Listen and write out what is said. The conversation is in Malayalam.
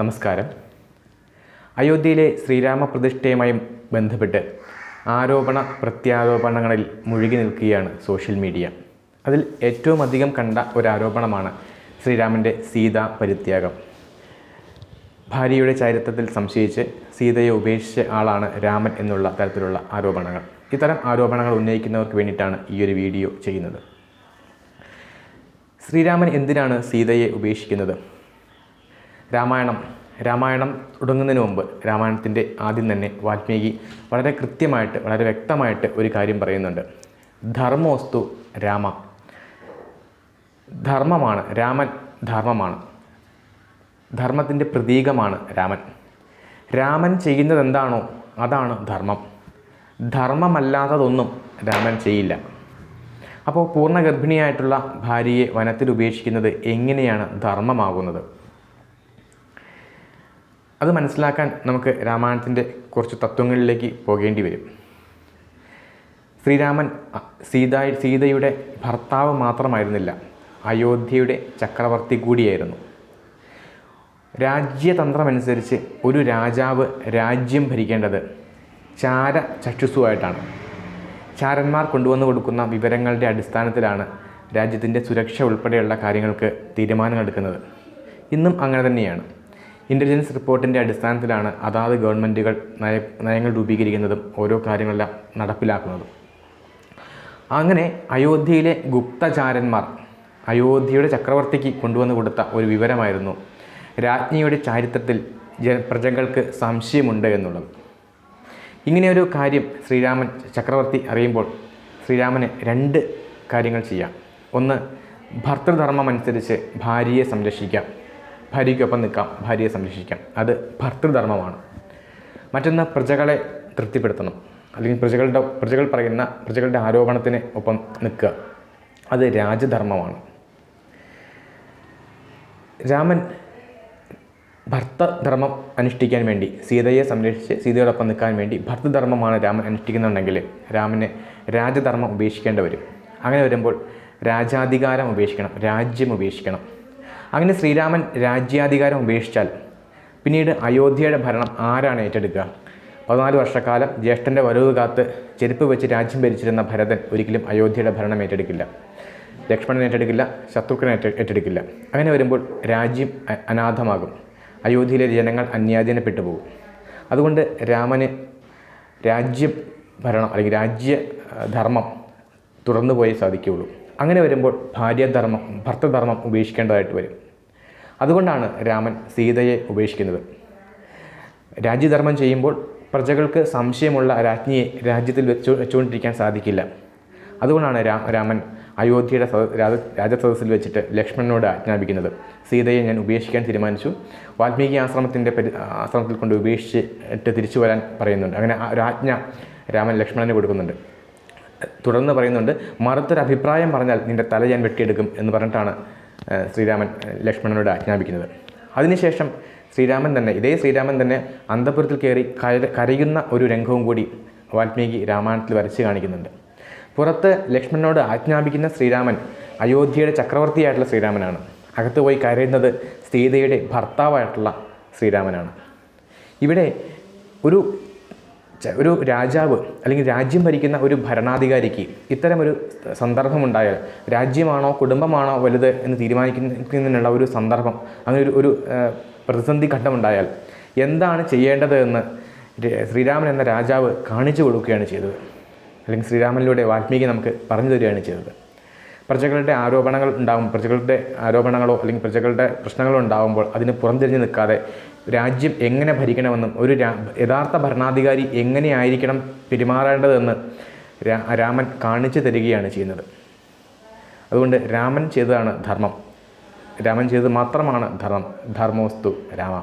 നമസ്കാരം. അയോധ്യയിലെ ശ്രീരാമ പ്രതിഷ്ഠയുമായി ബന്ധപ്പെട്ട് ആരോപണ പ്രത്യാരോപണങ്ങളിൽ മുഴുകി നിൽക്കുകയാണ് സോഷ്യൽ മീഡിയ. അതിൽ ഏറ്റവും അധികം കണ്ട ഒരു ആരോപണമാണ് ശ്രീരാമന്റെ സീതാ പരിത്യാഗം. ഭാര്യയുടെ ചരിത്രത്തിൽ സംശയിച്ച് സീതയെ ഉപേക്ഷിച്ച ആളാണ് രാമൻ എന്നുള്ള തരത്തിലുള്ള ആരോപണങ്ങൾ. ഇത്തരം ആരോപണങ്ങൾ ഉന്നയിക്കുന്നവർക്ക് വേണ്ടിയിട്ടാണ് ഈ ഒരു വീഡിയോ ചെയ്യുന്നത്. ശ്രീരാമൻ എന്തിനാണ് സീതയെ ഉപേക്ഷിക്കുന്നത്? രാമായണം രാമായണം തുടങ്ങുന്നതിന് മുമ്പ് രാമായണത്തിന്റെ ആദ്യം തന്നെ വാൽമീകി വളരെ കൃത്യമായിട്ട് വളരെ വ്യക്തമായിട്ട് ഒരു കാര്യം പറയുന്നുണ്ട്. ധർമ്മോസ്തു രാമ. ധർമ്മമാണ് രാമൻ ധർമ്മമാണ്. ധർമ്മത്തിന്റെ പ്രതീകമാണ് രാമൻ. രാമൻ ചെയ്യുന്നത് എന്താണോ അതാണ് ധർമ്മം. ധർമ്മമല്ലാത്തതൊന്നും രാമൻ ചെയ്യില്ല. അപ്പോൾ പൂർണ ഗർഭിണിയായിട്ടുള്ള ഭാര്യയെ വനത്തിൽ ഉപേക്ഷിക്കുന്നത് എങ്ങനെയാണ് ധർമ്മമാകുന്നത്? അത് മനസ്സിലാക്കാൻ നമുക്ക് രാമായണത്തിന്റെ കുറച്ച് തത്വങ്ങളിലേക്ക് പോകേണ്ടി വരും. ശ്രീരാമൻ സീത സീതയുടെ ഭർത്താവ് മാത്രമായിരുന്നില്ല. അയോധ്യയുടെ ചക്രവർത്തി കൂടിയായിരുന്നു. രാജ്യതന്ത്രമനുസരിച്ച് ഒരു രാജാവ് രാജ്യം ഭരിക്കേണ്ടത് ചാര ചക്ഷുസുമായിട്ടാണ് ചാരന്മാർ കൊണ്ടുവന്ന് കൊടുക്കുന്ന വിവരങ്ങളുടെ അടിസ്ഥാനത്തിലാണ് രാജ്യത്തിന്റെ സുരക്ഷ ഉൾപ്പെടെയുള്ള കാര്യങ്ങൾക്ക് തീരുമാനമെടുക്കുന്നത് ഇന്നും അങ്ങനെ തന്നെയാണ്. ഇന്റലിജൻസ് റിപ്പോർട്ടിന്റെ അടിസ്ഥാനത്തിലാണ് അതാത് ഗവൺമെന്റുകൾ നയ നയങ്ങൾ രൂപീകരിക്കുന്നതും ഓരോ കാര്യങ്ങളെല്ലാം നടപ്പിലാക്കുന്നതും. അങ്ങനെ അയോധ്യയിലെ ഗുപ്തചാരന്മാർ അയോധ്യയുടെ ചക്രവർത്തിക്ക് കൊണ്ടുവന്ന് കൊടുത്ത ഒരു വിവരമായിരുന്നു രാജ്ഞിയുടെ ചാരിത്രത്തിൽ ജ പ്രജകൾക്ക് സംശയമുണ്ട് എന്നുള്ളത്. ഇങ്ങനെയൊരു കാര്യം ശ്രീരാമൻ ചക്രവർത്തി അറിയുമ്പോൾ ശ്രീരാമന് രണ്ട് കാര്യങ്ങൾ ചെയ്യാം. ഒന്ന് ഭർത്തൃധർമ്മം അനുസരിച്ച് ഭാര്യയെ സംരക്ഷിക്കാം. ഭാര്യയ്ക്കൊപ്പം നിൽക്കാം ഭാര്യയെ സംരക്ഷിക്കാം. അത് ഭർത്തൃധർമ്മമാണ്. മറ്റൊന്ന് പ്രജകളെ തൃപ്തിപ്പെടുത്തണം. അല്ലെങ്കിൽ പ്രജകളുടെ പ്രജകൾ പറയുന്ന പ്രജകളുടെ ആരോപണത്തിന് ഒപ്പം നിൽക്കുക. അത് രാജധർമ്മമാണ്. രാമൻ ഭർത്തധർമ്മം അനുഷ്ഠിക്കാൻ വേണ്ടി സീതയെ സംരക്ഷിച്ച് സീതയോടൊപ്പം നിൽക്കാൻ വേണ്ടി ഭർത്തധർമ്മമാണ് രാമൻ അനുഷ്ഠിക്കുന്നുണ്ടെങ്കിൽ രാമന് രാജധർമ്മം ഉപേക്ഷിക്കേണ്ടി വരും. അങ്ങനെ വരുമ്പോൾ രാജാധികാരം ഉപേക്ഷിക്കണം രാജ്യം ഉപേക്ഷിക്കണം. അങ്ങനെ ശ്രീരാമൻ രാജ്യാധികാരം ഉപേക്ഷിച്ചാൽ പിന്നീട് അയോധ്യയുടെ ഭരണം ആരാണ് ഏറ്റെടുക്കുക? പതിനാല് വർഷക്കാലം ജ്യേഷ്ഠന്റെ വരവ് കാത്ത് ചെരുപ്പ് വെച്ച് രാജ്യം ഭരിച്ചിരുന്ന ഭരതൻ ഒരിക്കലും അയോധ്യയുടെ ഭരണം ഏറ്റെടുക്കില്ല. ലക്ഷ്മണൻ ഏറ്റെടുക്കില്ല ശത്രുഘ്നൻ ഏറ്റെ ഏറ്റെടുക്കില്ല. അങ്ങനെ വരുമ്പോൾ രാജ്യം അനാഥമാകും. അയോധ്യയിലെ ജനങ്ങൾ അന്യാധീനപ്പെട്ടു പോകും. അതുകൊണ്ട് രാമന് രാജ്യം ഭരണം അല്ലെങ്കിൽ രാജ്യധർമ്മം തുടർന്നു പോയേ സാധിക്കുകയുള്ളൂ. അങ്ങനെ വരുമ്പോൾ ഭാര്യധർമ്മം ഭർത്തധർമ്മം ഉപേക്ഷിക്കേണ്ടതായിട്ട് വരും. അതുകൊണ്ടാണ് രാമൻ സീതയെ ഉപേക്ഷിക്കുന്നത്. രാജ്യധർമ്മം ചെയ്യുമ്പോൾ പ്രജകൾക്ക് സംശയമുള്ള രാജ്ഞിയെ രാജ്യത്തിൽ വെച്ചു വെച്ചുകൊണ്ടിരിക്കാൻ സാധിക്കില്ല. അതുകൊണ്ടാണ് രാമൻ അയോധ്യയുടെ രാജ രാജസദസ്സിൽ വെച്ചിട്ട് ലക്ഷ്മണനോട് ആജ്ഞാപിക്കുന്നത്. സീതയെ ഞാൻ ഉപേക്ഷിക്കാൻ തീരുമാനിച്ചു. വാൽമീകി ആശ്രമത്തിന്റെ പരി ആശ്രമത്തിൽ കൊണ്ട് ഉപേക്ഷിച്ചിട്ട് തിരിച്ചു വരാൻ പറയുന്നുണ്ട്. അങ്ങനെ ഒരു ആജ്ഞ രാമൻ ലക്ഷ്മണന് കൊടുക്കുന്നുണ്ട്. തുടർന്ന് പറയുന്നുണ്ട് മറുത്തൊരു അഭിപ്രായം പറഞ്ഞാൽ നിന്റെ തല ഞാൻ വെട്ടിയെടുക്കും എന്ന് പറഞ്ഞിട്ടാണ് ശ്രീരാമൻ ലക്ഷ്മണനോട് ആജ്ഞാപിക്കുന്നത്. അതിനുശേഷം ശ്രീരാമൻ തന്നെ ഇതേ ശ്രീരാമൻ തന്നെ അന്തപുരത്തിൽ കയറി കര കരയുന്ന ഒരു രംഗവും കൂടി വാൽമീകി രാമായണത്തിൽ വരച്ച് കാണിക്കുന്നുണ്ട്. പുറത്ത് ലക്ഷ്മണനോട് ആജ്ഞാപിക്കുന്ന ശ്രീരാമൻ അയോധ്യയുടെ ചക്രവർത്തിയായിട്ടുള്ള ശ്രീരാമനാണ്. അകത്ത് പോയി കരയുന്നത് സീതയുടെ ഭർത്താവായിട്ടുള്ള ശ്രീരാമനാണ്. ഇവിടെ ഒരു ഒരു രാജാവ് അല്ലെങ്കിൽ രാജ്യം ഭരിക്കുന്ന ഒരു ഭരണാധികാരിക്ക് ഇത്തരമൊരു സന്ദർഭമുണ്ടായാൽ രാജ്യമാണോ കുടുംബമാണോ വലുത് എന്ന് തീരുമാനിക്കുന്നതിനുള്ള ഒരു സന്ദർഭം അങ്ങനെ ഒരു ഒരു പ്രതിസന്ധി ഘട്ടമുണ്ടായാൽ എന്താണ് ചെയ്യേണ്ടത് എന്ന് ശ്രീരാമൻ എന്ന രാജാവ് കാണിച്ചു കൊടുക്കുകയാണ് ചെയ്തത്. അല്ലെങ്കിൽ ശ്രീരാമനിലൂടെ വാൽമീകി നമുക്ക് പറഞ്ഞു തരികയാണ് ചെയ്തത്. പ്രജകളുടെ ആരോപണങ്ങൾ ഉണ്ടാകും പ്രജകളുടെ ആരോപണങ്ങളോ അല്ലെങ്കിൽ പ്രജകളുടെ പ്രശ്നങ്ങളോ ഉണ്ടാകുമ്പോൾ അതിന് പുറംതിരിഞ്ഞ് നിൽക്കാതെ രാജ്യം എങ്ങനെ ഭരിക്കണമെന്നും ഒരു യഥാർത്ഥ ഭരണാധികാരി എങ്ങനെയായിരിക്കണം പെരുമാറേണ്ടതെന്ന് രാമൻ കാണിച്ചു തരികയാണ് ചെയ്യുന്നത്. അതുകൊണ്ട് രാമൻ ചെയ്തതാണ് ധർമ്മം. രാമൻ ചെയ്തത് മാത്രമാണ് ധർമ്മം. ധർമ്മോസ്തു രാമ.